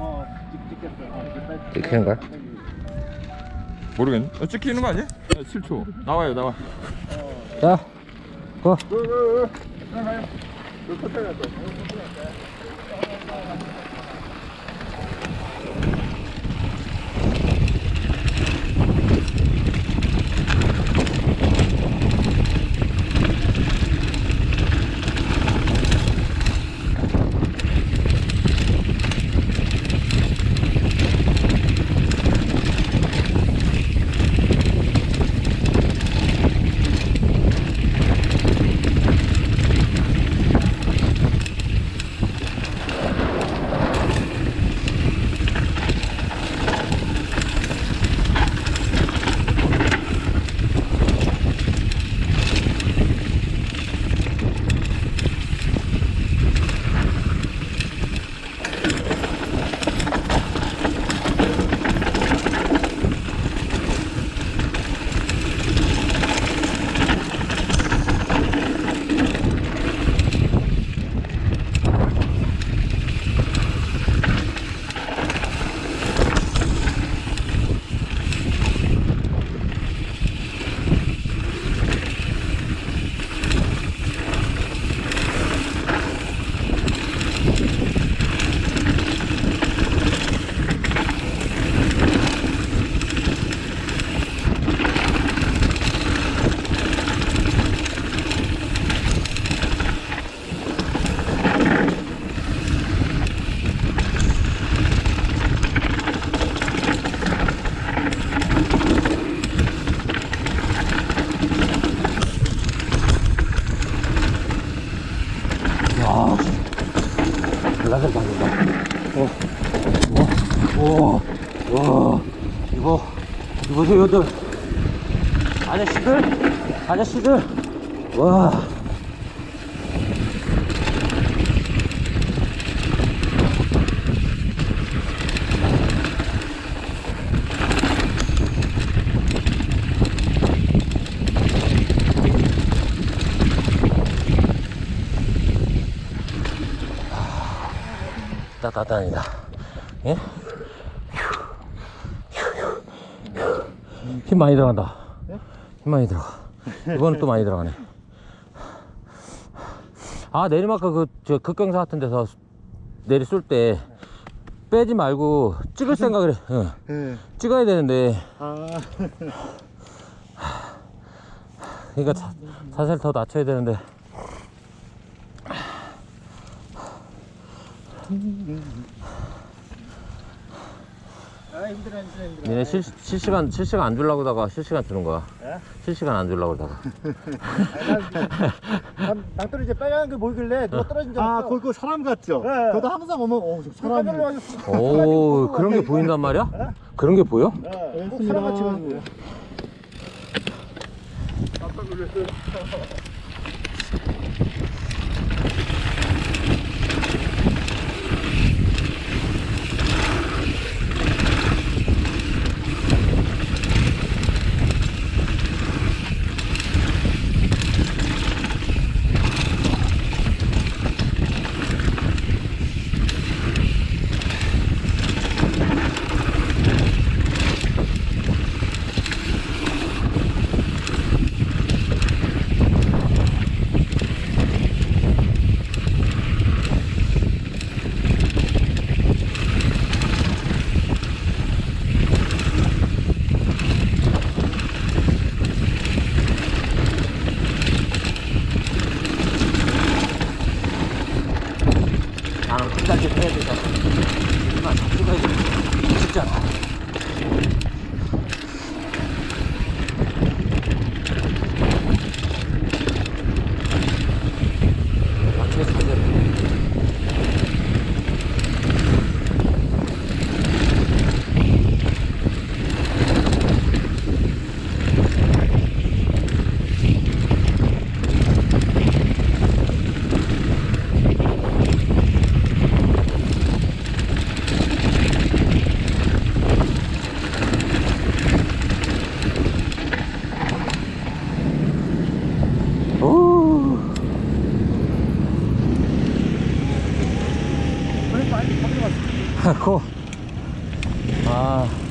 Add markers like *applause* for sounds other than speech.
어, 찍-. 어, 찍히는 거야? 모르겠네. 어, 찍히는 거 아니야? 7초. 나와요, 나와. 자, 고. 올라가 와, 이거, 이거 여들 아저씨들, 아저씨들, 와. 따다다니다. 예? 힘 많이 들어간다. 힘 많이 들어가. 이번엔 또 많이 들어가네. 아, 내리막가 그, 저, 극경사 같은 데서 내리 쏠 때 빼지 말고 찍을 생각을 해. 응. 예. 찍어야 되는데, 아, 그러니까 자, 자세를 더 낮춰야 되는데. 아 힘들어 힘들어 힘들어. 니네 실, 실시간, 실시간 안 주려고 다가 실시간 주는 거야. 예? 실시간 안 주려고 다가. 낭떠러 *laughs* 이제 빨간 게 보이길래 누가 떨어진 줄 알았어. 아, 거기 그 사람 같죠? 네. 저도 항상 오면, 어, 저 사람이. 오, 그런 게 보인단 말이야? 그런 게 보여? 네, 꼭 사람 같이 가지고. 나는 *laughs* dyan. 하고. 아.